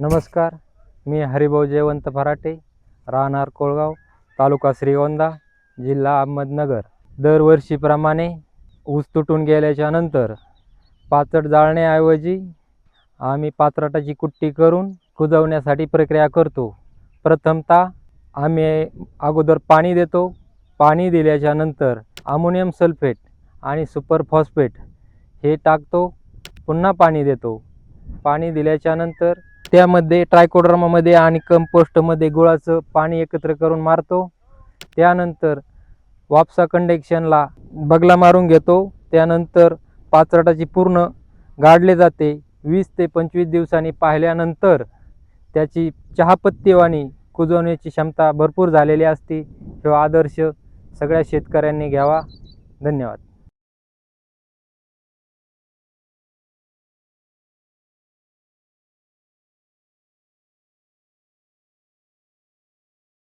नमस्कार मी हरिभाऊ जयवंत फराटे राहणार कोळगाव तालुका श्रीगोंदा जिल्हा अहमदनगर. दरवर्षीप्रमाणे ऊस तुटून गेल्याच्यानंतर पाचट जाळण्याऐवजी आम्ही पात्राटाची कुट्टी करून कुजवण्यासाठी प्रक्रिया करतो. प्रथमतः आम्ही अगोदर पाणी देतो. पाणी दिल्याच्या नंतर अमोनियम सल्फेट आणि सुपर फॉस्फेट हे टाकतो. पुन्हा पाणी देतो. पाणी दिल्याच्या नंतर त्यामध्ये ट्रायकोड्रामामध्ये आणि कंपोस्टमध्ये गुळाचं पाणी एकत्र करून मारतो. त्यानंतर वापसा कंडेक्शनला बगला मारून घेतो. त्यानंतर पाचराटाची पूर्ण गाडले जाते. वीस ते पंचवीस दिवसांनी पाहिल्यानंतर त्याची चहापत्तीवाणी कुजवण्याची क्षमता भरपूर झालेली असते. तो आदर्श सगळ्या शेतकऱ्यांनी घ्यावा. धन्यवाद.